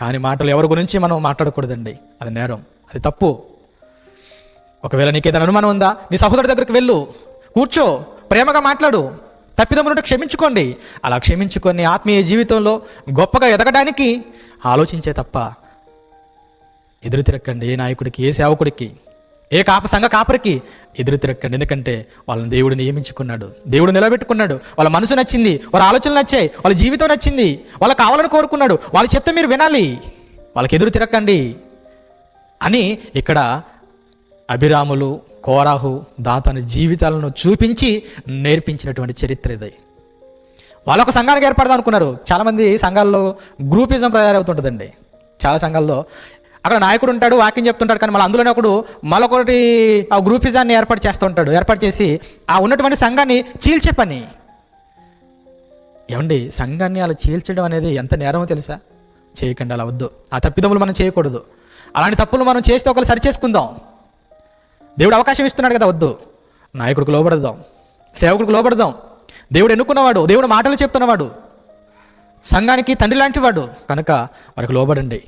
కానీ మాటలు ఎవరి గురించి మనం మాట్లాడకూడదండి. అది నేరం. అది తప్పు. ఒకవేళ నీకు ఏదైనా అనుమానం ఉందా నీ సహోదరు దగ్గరికి వెళ్ళు. కూర్చో. ప్రేమగా మాట్లాడు. తప్పిదమ్మునుంటే క్షమించుకోండి. అలా క్షమించుకొని ఆత్మీయ జీవితంలో గొప్పగా ఎదగడానికి ఆలోచించే తప్ప ఎదురు తిరక్కండి ఏ నాయకుడికి ఏ సేవకుడికి. ఏ కాప సంఘ కాపరికి ఎదురు తిరక్కండి ఎందుకంటే వాళ్ళని దేవుడు నియమించుకున్నాడు. దేవుడు నిలబెట్టుకున్నాడు. వాళ్ళ మనసు నచ్చింది వాళ్ళ ఆలోచనలు నచ్చాయి వాళ్ళ జీవితం నచ్చింది వాళ్ళకి కావాలని కోరుకున్నాడు. వాళ్ళ చెప్తే మీరు వినాలి. వాళ్ళకి ఎదురు తిరక్కండి అని ఇక్కడ అభిరాములు కోరాహు దాతని జీవితాలను చూపించి నేర్పించినటువంటి చరిత్ర ఇది. వాళ్ళు ఒక సంఘానికి ఏర్పడదాం అనుకున్నారు. చాలామంది సంఘాల్లో గ్రూపిజం తయారవుతుంటుందండి. చాలా సంఘాల్లో అక్కడ నాయకుడు ఉంటాడు వాక్యం చెప్తుంటాడు కానీ మళ్ళీ అందులోనే ఒకడు మరొకటి ఆ గ్రూపిజాన్ని ఏర్పాటు చేస్తుంటాడు. ఏర్పాటు చేసి ఆ ఉన్నటువంటి సంఘాన్ని చీల్చే పని. ఏమండి సంఘాన్ని అలా చీల్చడం అనేది ఎంత నేరమో తెలుసా? చేయకండి అలా వద్దు. ఆ తప్పిదములు మనం చేయకూడదు. అలాంటి తప్పులు మనం చేస్తే ఒకరు సరి చేసుకుందాం దేవుడు అవకాశం ఇస్తున్నాడు కదా వద్దు. నాయకుడికి లోబడదాం. సేవకుడికి లోబడదాం. దేవుడు ఎన్నుకున్నవాడు దేవుడు మాటలు చెప్తున్నవాడు. సంఘానికి తండ్రి లాంటివాడు కనుక వారికి లోబడండి.